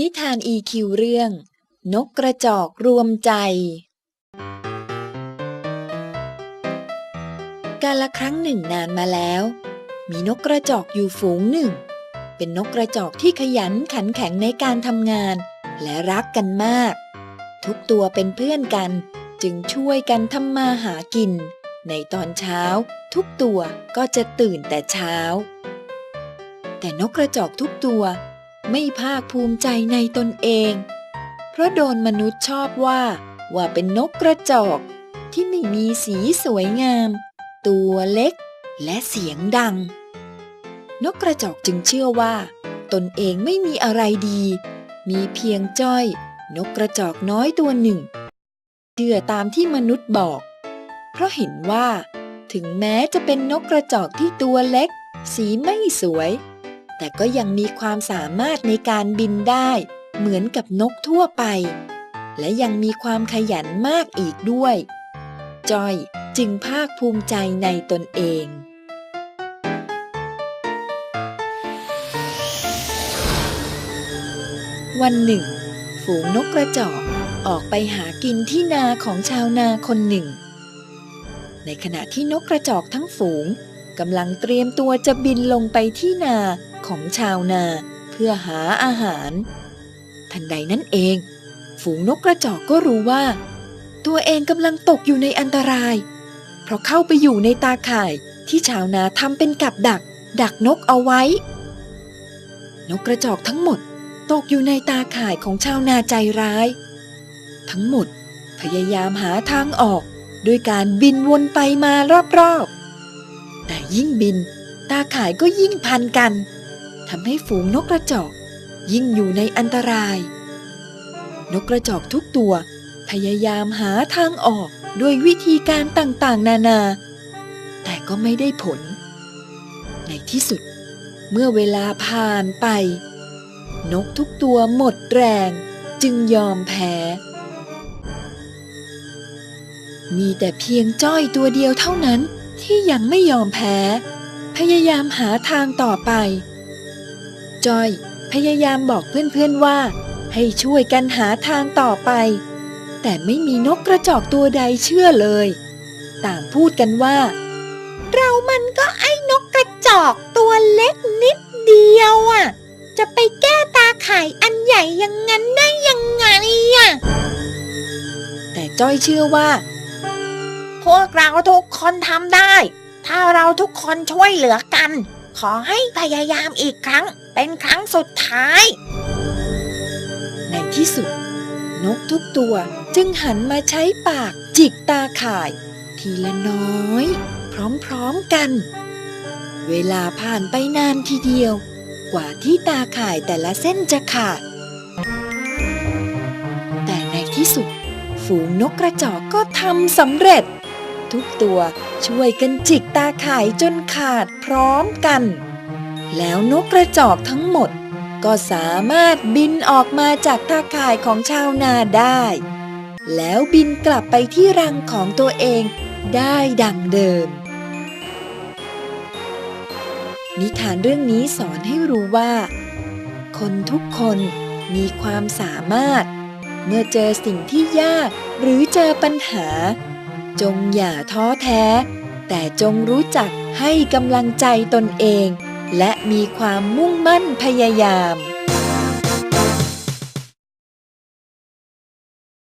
นิทาน EQ เรื่อง นกกระจอกรวมใจ การละครั้งหนึ่งนานมาแล้ว มีนกกระจอกอยู่ฝูงหนึ่ง เป็นนกกระจอกที่ขยันขันแข็งในการทำงาน และรักกันมาก ทุกตัวเป็นเพื่อนกัน จึงช่วยกันทำมาหากิน ในตอนเช้า ทุกตัวก็จะตื่นแต่เช้า แต่นกกระจอกทุกตัว ไม่ภาคภูมิใจในตนเอง เพราะโดนมนุษย์ชอบว่า ว่าเป็นนกกระจอก ที่ไม่มีสีสวยงาม ตัวเล็กและเสียงดัง นกกระจอกจึงเชื่อว่า ตนเองไม่มีอะไรดี มีเพียงจ้อย นกกระจอกน้อยตัวหนึ่ง เชื่อตามที่มนุษย์บอก เพราะเห็นว่า ถึงแม้จะเป็นนกกระจอกที่ตัวเล็ก สีไม่สวย แต่ก็ยังมีความสามารถในการบินได้ เหมือนกับนกทั่วไป และยังมีความขยันมากอีกด้วย จอยจึงภาคภูมิใจในตนเองวันหนึ่ง ฝูงนกกระจอกออกไปหากินที่นาของชาวนาคนหนึ่ง ในขณะที่นกกระจอกทั้งฝูง กำลังเตรียมตัวจะบินลงไปที่นาของชาวนาเพื่อหาอาหาร ทันใดนั้นเอง ฝูงนกกระจอกก็รู้ว่า ตัวเองกำลังตกอยู่ในอันตราย เพราะเข้าไปอยู่ในตาข่ายที่ชาวนาทำเป็นกับดัก ดักนกเอาไว้ นกกระจอกทั้งหมดตกอยู่ในตาข่ายของชาวนาใจร้าย ทั้งหมดพยายามหาทางออกด้วยการบินวนไปมารอบๆ ยิ่งบิน ตาข่ายก็ยิ่งพันกันทำให้ฝูงนกกระจอก ยิ่งอยู่ในอันตราย นกกระจอกทุกตัว พยายามหาทางออกด้วยวิธีการต่างๆ นานา แต่ก็ไม่ได้ผล ในที่สุด เมื่อเวลาผ่านไป นกทุกตัวหมดแรงจึงยอมแพ้ มีแต่เพียงจ้อยตัวเดียวเท่านั้น ที่ยังไม่ยอมแพ้ พยายามหาทางต่อไป จอยพยายามบอกเพื่อนๆว่า ให้ช่วยกันหาทางต่อไป แต่ไม่มีนกกระจอกตัวใดเชื่อเลย ต่างพูดกันว่า เรามันก็ไอ้นกกระจอกตัวเล็กนิดเดียวอะ จะไปแก้ตาข่ายอันใหญ่อยังงั้นได้ยังไงอะแต่จ้อยเชื่อว่า พวกเราทุกคนทำได้ ถ้าเราทุกคนช่วยเหลือกัน ขอให้พยายามอีกครั้ง เป็นครั้งสุดท้าย ในที่สุด นกทุกตัวจึงหันมาใช้ปากจิกตาข่าย ทีละน้อย พร้อมๆกัน เวลาผ่านไปนานทีเดียว กว่าที่ตาข่ายแต่ละเส้นจะขาด แต่ในที่สุด ฝูงนกกระจอกก็ทำสำเร็จ ทุกตัว ช่วยกันจิกตาข่ายจนขาดพร้อมกัน แล้วนกกระจอกทั้งหมด ก็สามารถบินออกมาจากตาข่ายของชาวนาได้ แล้วบินกลับไปที่รังของตัวเองได้ดังเดิม นิทานเรื่องนี้สอนให้รู้ว่า คนทุกคนมีความสามารถ เมื่อเจอสิ่งที่ยากหรือเจอปัญหา จงอย่าท้อแท้ แต่จงรู้จักให้กำลังใจตนเอง และมีความมุ่งมั่นพยายาม